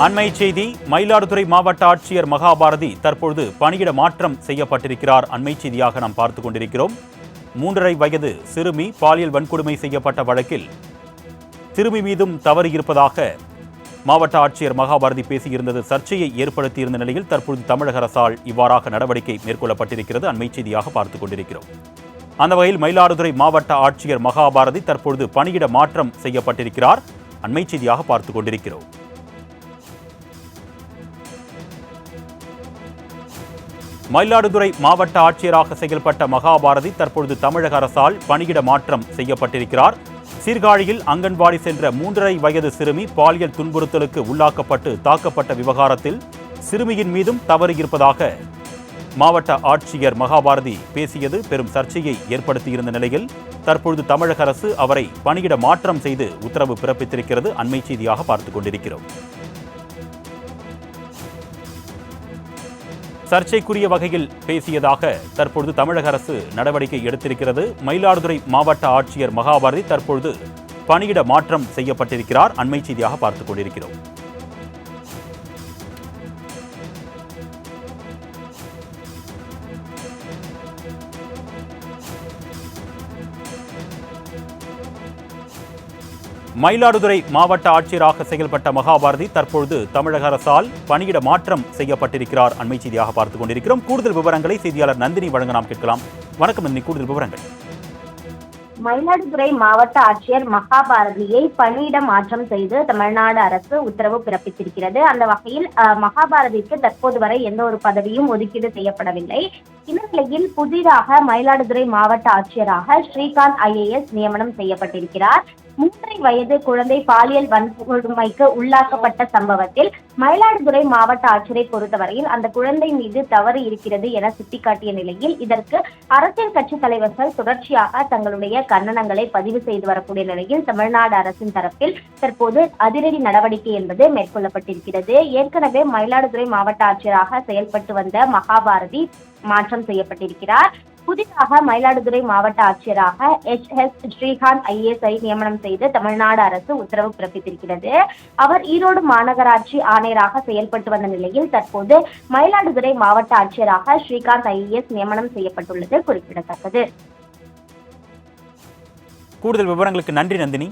அண்மை செய்தி மயிலாடுதுறை மாவட்ட ஆட்சியர் மகாபாரதி தற்பொழுது பணியிட மாற்றம் செய்யப்பட்டிருக்கிறார். அண்மை செய்தியாக நாம் பார்த்து கொண்டிருக்கிறோம். மூன்றரை வயது சிறுமி பாலியல் வன்கொடுமை செய்யப்பட்ட வழக்கில் சிறுமி மீதும் தவறு இருப்பதாக மாவட்ட ஆட்சியர் மகாபாரதி பேசியிருந்தது. சர்ச்சையை ஏற்படுத்தியிருந்த நிலையில் தற்பொழுது தமிழக அரசால் இவ்வாறாக நடவடிக்கை மேற்கொள்ளப்பட்டிருக்கிறது. அண்மை செய்தியாக பார்த்துக் கொண்டிருக்கிறோம். அந்த வகையில் மயிலாடுதுறை மாவட்ட ஆட்சியர் மகாபாரதி தற்பொழுது பணியிட மாற்றம் செய்யப்பட்டிருக்கிறார். அண்மை செய்தியாக பார்த்துக் கொண்டிருக்கிறோம். மயிலாடுதுறை மாவட்ட ஆட்சியராக செயல்பட்ட மகாபாரதி தற்பொழுது தமிழக அரசால் பணியிட மாற்றம் செய்யப்பட்டிருக்கிறார். சீர்காழியில் அங்கன்வாடி சென்ற மூன்றரை வயது சிறுமி பாலியல் துன்புறுத்தலுக்கு உள்ளாக்கப்பட்டு தாக்கப்பட்ட விவகாரத்தில் சிறுமியின் மீதும் தவறு இருப்பதாக மாவட்ட ஆட்சியர் மகாபாரதி பேசியது பெரும் சர்ச்சையை ஏற்படுத்தியிருந்த நிலையில் தற்பொழுது தமிழக அரசு அவரை பணியிட மாற்றம் செய்து உத்தரவு பிறப்பித்திருக்கிறது. அண்மை செய்தியாக பார்த்துக் கொண்டிருக்கிறோம். சர்ச்சைக்குரிய வகையில் பேசியதாக தற்பொழுது தமிழக அரசு நடவடிக்கை எடுத்திருக்கிறது. மயிலாடுதுறை மாவட்ட ஆட்சியர் மகாபாரதி தற்பொழுது பணியிட மாற்றம் செய்யப்பட்டிருக்கிறார். அண்மை செய்தியாக பார்த்துக் கொண்டிருக்கிறோம். மயிலாடுதுறை மாவட்ட ஆட்சியராக செயல்பட்ட மகாபாரதி தற்பொழுது தமிழக அரசால் பணியிட மாற்றம் செய்யப்பட்டிருக்கிறார். அண்மை செய்தியாக பார்த்துக் கொண்டிருக்கிறோம். கூடுதல் விவரங்களை செய்தியாளர் நந்தினி வழங்க நாம் கேட்கலாம். வணக்கம் நந்தினி கூடுதல் விவரங்கள். மயிலாடுதுறை மாவட்ட ஆட்சியர் மகாபாரதியை பணியிட மாற்றம் செய்து தமிழ்நாடு அரசு உத்தரவு பிறப்பித்திருக்கிறது. அந்த வகையில் மகாபாரதிக்கு தற்போது வரை எந்த ஒரு பதவியும் ஒதுக்கீடு செய்யப்படவில்லை. இந்த நிலையில் புதிதாக மயிலாடுதுறை மாவட்ட ஆட்சியராக ஸ்ரீகாந்த் ஐஏஎஸ் நியமனம் செய்யப்பட்டிருக்கிறார். மூன்றரை வயது குழந்தை பாலியல் வன்கொடுமைக்கு உள்ளாக்கப்பட்ட சம்பவத்தில் மயிலாடுதுறை மாவட்ட ஆட்சியரை பொறுத்தவரையில் அந்த குழந்தை மீது தவறு இருக்கிறது என சுட்டிக்காட்டிய நிலையில் இதற்கு அரசியல் கட்சி தலைவர்கள் தொடர்ச்சியாக தங்களுடைய கண்டனங்களை பதிவு செய்து வரக்கூடிய நிலையில் தமிழ்நாடு அரசின் தரப்பில் தற்போது அதிரடி நடவடிக்கை என்பது மேற்கொள்ளப்பட்டிருக்கிறது. ஏற்கனவே மயிலாடுதுறை மாவட்ட ஆட்சியராக செயல்பட்டு வந்த மகாபாரதி மாற்றம் செய்யப்பட்டிருக்கிறார். புதிதாக மயிலாடுதுறை மாவட்ட ஆட்சியராக எச் எஸ் ஸ்ரீகாந்த் ஐஏஎஸ்ஐ நியமனம் செய்து தமிழ்நாடு அரசு உத்தரவு பிறப்பித்திருக்கிறது. அவர் ஈரோடு மாநகராட்சி ஆணையராக செயல்பட்டு வந்த நிலையில் தற்போது மயிலாடுதுறை மாவட்ட ஆட்சியராக ஸ்ரீகாந்த் ஐஏஎஸ் நியமனம் செய்யப்பட்டுள்ளது குறிப்பிடத்தக்கது. கூடுதல் விவரங்களுக்கு நன்றி நந்தினி.